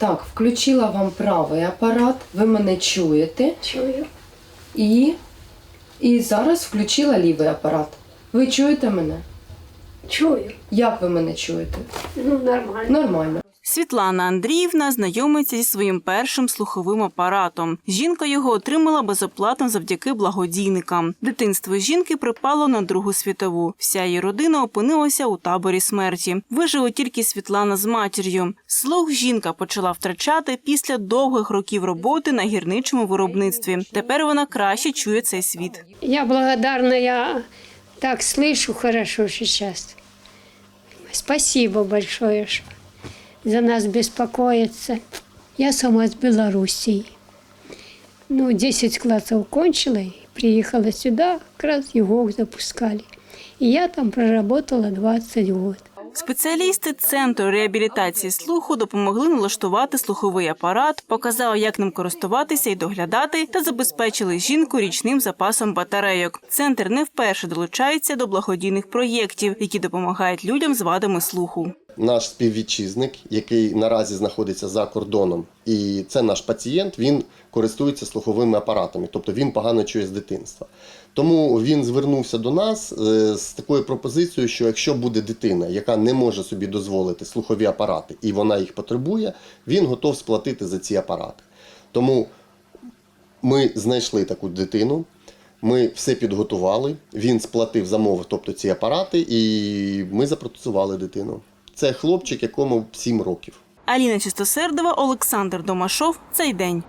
Так, включила вам правий апарат, ви мене чуєте. Чую. І, і зараз включила лівий апарат. Ви чуєте мене? Чую. Як ви мене чуєте? Ну, нормально. Нормально. Світлана Андріївна знайомиться зі своїм першим слуховим апаратом. Жінка його отримала безоплатно завдяки благодійникам. Дитинство жінки припало на Другу світову. Вся її родина опинилася у таборі смерті. Вижила тільки Світлана з матір'ю. Слух жінка почала втрачати після довгих років роботи на гірничому виробництві. Тепер вона краще чує цей світ. Я благодарна, я так слышу хорошо сейчас. Спасибо большое, за нас беспокоится. Я сама с Белоруссии. Ну, 10 классов кончила приехала сюда, как раз его запускали. И я там проработала 20 год. Спеціалісти центру реабілітації слуху допомогли налаштувати слуховий апарат, показали, як ним користуватися і доглядати, та забезпечили жінку річним запасом батарейок. Центр не вперше долучається до благодійних проєктів, які допомагають людям з вадами слуху. наш співвітчизник, який наразі знаходиться за кордоном, і це наш пацієнт, він користується слуховими апаратами, тобто він погано чує з дитинства. Тому він звернувся до нас е, з такою пропозицією, що якщо буде дитина, яка не може собі дозволити слухові апарати, і вона їх потребує, він готов сплатити за ці апарати. Тому ми знайшли таку дитину. Ми все підготували. Він сплатив замовив, тобто ці апарати, і ми запротезували дитину. Це хлопчик, якому 7 років. Аліна Чистосердова, Олександр Домашов. Цей день.